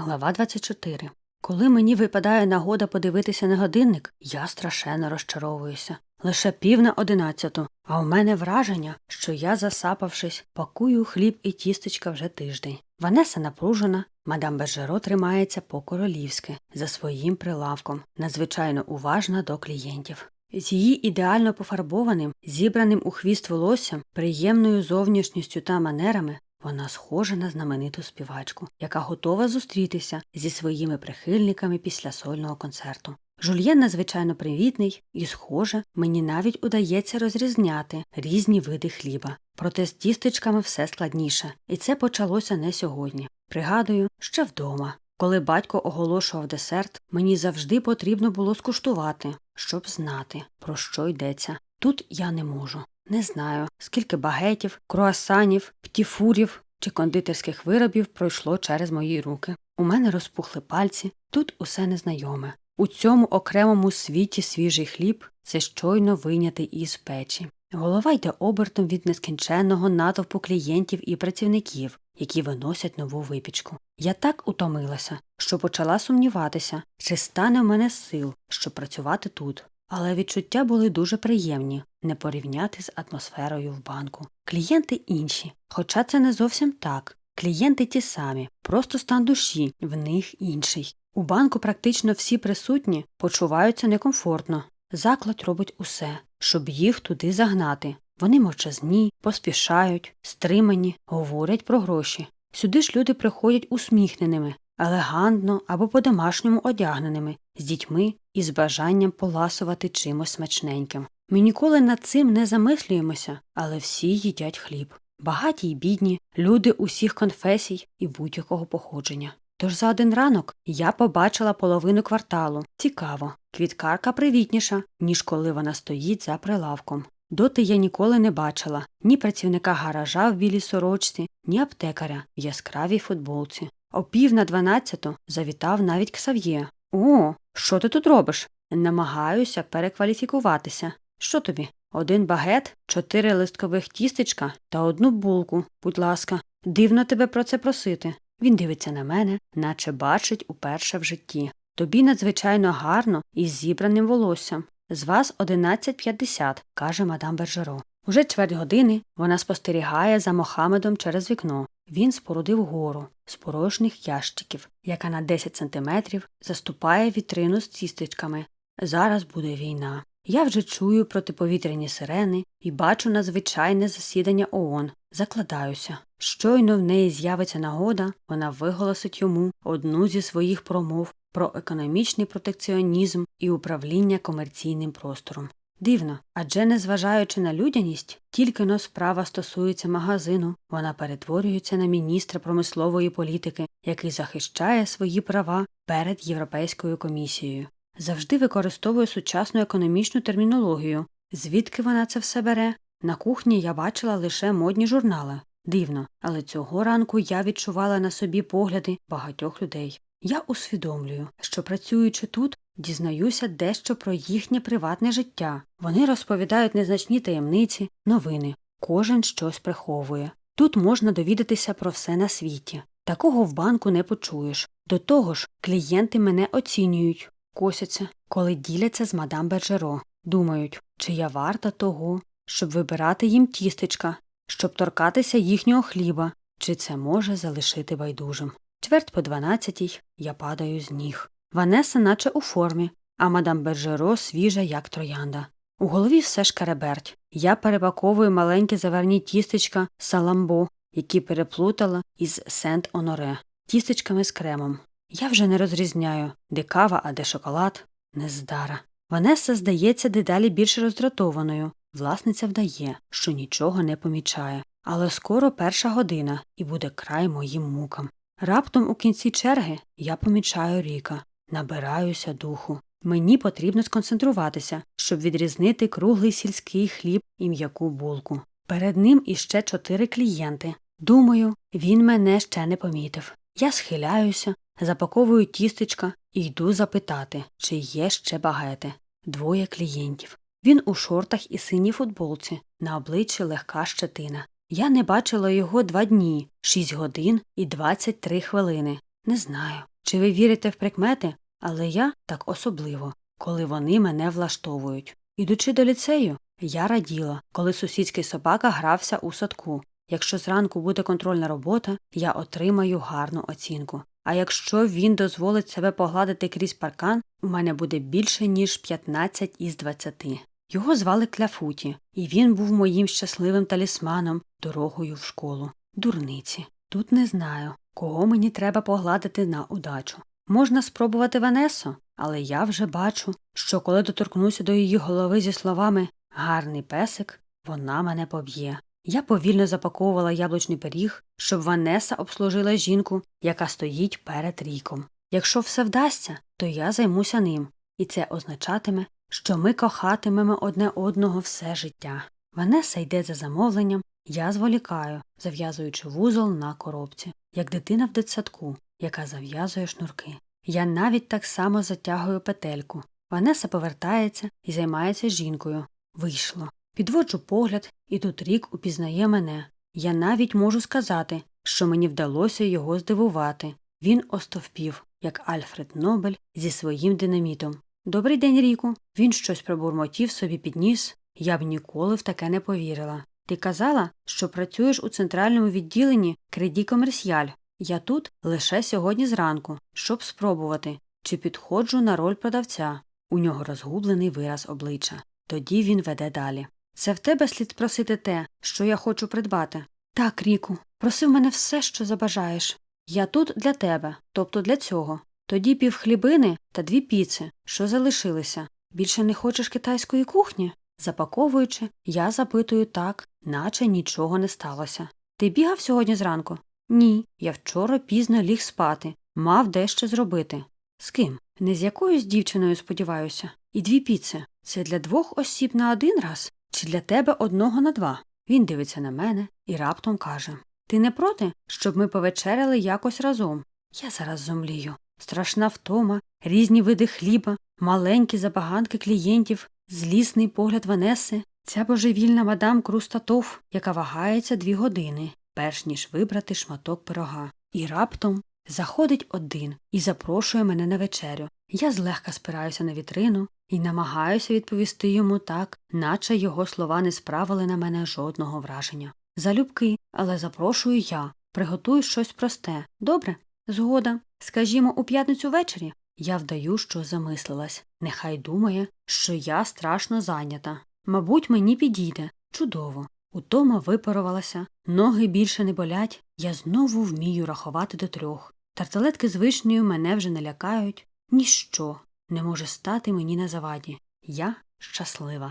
Глава 24. Коли мені випадає нагода подивитися на годинник, я страшенно розчаровуюся. Лише пів на одинадцяту, а у мене враження, що я, засапавшись, пакую хліб і тістечка вже тиждень. Ванеса напружена, мадам Бержеро тримається по-королівськи за своїм прилавком, надзвичайно уважна до клієнтів. З її ідеально пофарбованим, зібраним у хвіст волоссям, приємною зовнішністю та манерами вона схожа на знамениту співачку, яка готова зустрітися зі своїми прихильниками після сольного концерту. Жульєн надзвичайно привітний і, схоже, мені навіть удається розрізняти різні види хліба. Проте з тістечками все складніше, і це почалося не сьогодні. Пригадую, ще вдома. Коли батько оголошував десерт, мені завжди потрібно було скуштувати, щоб знати, про що йдеться. Тут я не можу. Не знаю, скільки багетів, круасанів, птіфурів чи кондитерських виробів пройшло через мої руки. У мене розпухли пальці, тут усе незнайоме. У цьому окремому світі свіжий хліб це щойно вийнятий із печі. Голова йде обертом від нескінченного натовпу клієнтів і працівників, які виносять нову випічку. Я так утомилася, що почала сумніватися, чи стане в мене сил, щоб працювати тут. Але відчуття були дуже приємні не порівняти з атмосферою в банку. Клієнти інші, хоча це не зовсім так. Клієнти ті самі, просто стан душі в них інший. У банку практично всі присутні почуваються некомфортно. Заклад робить усе, щоб їх туди загнати. Вони мовчазні, поспішають, стримані, говорять про гроші. Сюди ж люди приходять усміхненими, елегантно або по-домашньому одягненими, з дітьми і з бажанням поласувати чимось смачненьким. Ми ніколи над цим не замислюємося, але всі їдять хліб. Багаті й бідні, люди усіх конфесій і будь-якого походження. Тож за один ранок я побачила половину кварталу. Цікаво, квіткарка привітніша, ніж коли вона стоїть за прилавком. Доти я ніколи не бачила ні працівника гаража в білій сорочці, ні аптекаря в яскравій футболці. О пів на дванадцяту завітав навіть Ксав'є. О, що ти тут робиш? Намагаюся перекваліфікуватися. Що тобі? Один багет, чотири листкових тістечка та одну булку, будь ласка, дивно тебе про це просити. Він дивиться на мене, наче бачить уперше в житті. Тобі надзвичайно гарно із зібраним волоссям. З вас 11.50, каже мадам Бержеро. Уже чверть години вона спостерігає за Мохамедом через вікно. Він спорудив гору з порожніх ящиків, яка на 10 сантиметрів заступає вітрину з тістечками. Зараз буде війна. Я вже чую протиповітряні сирени і бачу надзвичайне засідання ООН. Закладаюся. Щойно в неї з'явиться нагода, вона виголосить йому одну зі своїх промов про економічний протекціонізм і управління комерційним простором. Дивно, адже незважаючи на людяність, тільки но справа стосується магазину, вона перетворюється на міністра промислової політики, який захищає свої права перед Європейською комісією. Завжди використовує сучасну економічну термінологію. Звідки вона це все бере? На кухні я бачила лише модні журнали. Дивно, але цього ранку я відчувала на собі погляди багатьох людей. Я усвідомлюю, що працюючи тут, дізнаюся дещо про їхнє приватне життя. Вони розповідають незначні таємниці, новини, кожен щось приховує. Тут можна довідатися про все на світі. Такого в банку не почуєш. До того ж, клієнти мене оцінюють, косяться, коли діляться з мадам Бержеро. Думають, чи я варта того, щоб вибирати їм тістечка, щоб торкатися їхнього хліба, чи це може залишити байдужим. Чверть по дванадцятій я падаю з ніг. Ванеса наче у формі, а мадам Бержеро свіжа, як троянда. У голові все шкереберть. Я перепаковую маленькі заверні тістечка саламбо, які переплутала із сент оноре, тістечками з кремом. Я вже не розрізняю, де кава, а де шоколад. Нездара. Ванеса здається дедалі більш роздратованою. Власниця вдає, що нічого не помічає. Але скоро перша година і буде край моїм мукам. Раптом у кінці черги я помічаю Ріка, набираюся духу. Мені потрібно сконцентруватися, щоб відрізнити круглий сільський хліб і м'яку булку. Перед ним іще чотири клієнти. Думаю, він мене ще не помітив. Я схиляюся, запаковую тістечка і йду запитати, чи є ще багети. Двоє клієнтів. Він у шортах і синій футболці, на обличчі легка щетина. Я не бачила його два дні, шість годин і двадцять три хвилини. Не знаю, чи ви вірите в прикмети, але я так особливо, коли вони мене влаштовують. Ідучи до ліцею, я раділа, коли сусідський собака грався у садку. Якщо зранку буде контрольна робота, я отримаю гарну оцінку. А якщо він дозволить себе погладити крізь паркан, у мене буде більше, ніж 15 із 20. Його звали Кляфуті, і він був моїм щасливим талісманом дорогою в школу. Дурниці. Тут не знаю, кого мені треба погладити на удачу. Можна спробувати Ванесу, але я вже бачу, що коли доторкнуся до її голови зі словами Гарний песик, вона мене поб'є. Я повільно запаковувала яблучний пиріг, щоб Ванеса обслужила жінку, яка стоїть перед ріком. Якщо все вдасться, то я займуся ним, і це означатиме, що ми кохатимемо одне одного все життя. Ванеса йде за замовленням, я зволікаю, зав'язуючи вузол на коробці, як дитина в дитсадку, яка зав'язує шнурки. Я навіть так само затягую петельку. Ванеса повертається і займається жінкою. Вийшло. Підводжу погляд, і тут рік упізнає мене. Я навіть можу сказати, що мені вдалося його здивувати. Він остовпів, як Альфред Нобель зі своїм динамітом. Добрий день, Ріку. Він щось пробурмотів собі підніс. Я б ніколи в таке не повірила. Ти казала, що працюєш у центральному відділенні Креді Комерсіаль. Я тут лише сьогодні зранку, щоб спробувати, чи підходжу на роль продавця. У нього розгублений вираз обличчя. Тоді він веде далі. Це в тебе слід просити те, що я хочу придбати. Так, Ріку, проси в мене все, що забажаєш. Я тут для тебе, тобто для цього. Тоді пів хлібини та дві піци, що залишилися. Більше не хочеш китайської кухні? Запаковуючи, я запитую так, наче нічого не сталося. Ти бігав сьогодні зранку? Ні. Я вчора пізно ліг спати, мав дещо зробити. З ким? Не з якоюсь дівчиною, сподіваюся. І дві піци. Це для двох осіб на один раз чи для тебе одного на два? Він дивиться на мене і раптом каже Ти не проти, щоб ми повечеряли якось разом? Я зараз зомлію. Страшна втома, різні види хліба, маленькі забаганки клієнтів, злісний погляд Ванеси, ця божевільна мадам Крустатов, яка вагається дві години, перш ніж вибрати шматок пирога. І раптом заходить один і запрошує мене на вечерю. Я злегка спираюся на вітрину і намагаюся відповісти йому так, наче його слова не справили на мене жодного враження. Залюбки, але запрошую я, приготую щось просте. Добре? Згода. Скажімо, у п'ятницю ввечері. Я вдаю, що замислилась. Нехай думає, що я страшно зайнята. Мабуть, мені підійде. Чудово. Утома випарувалася, ноги більше не болять, я знову вмію рахувати до трьох. Тарталетки з вишнею мене вже не лякають. Ніщо не може стати мені на заваді. Я щаслива.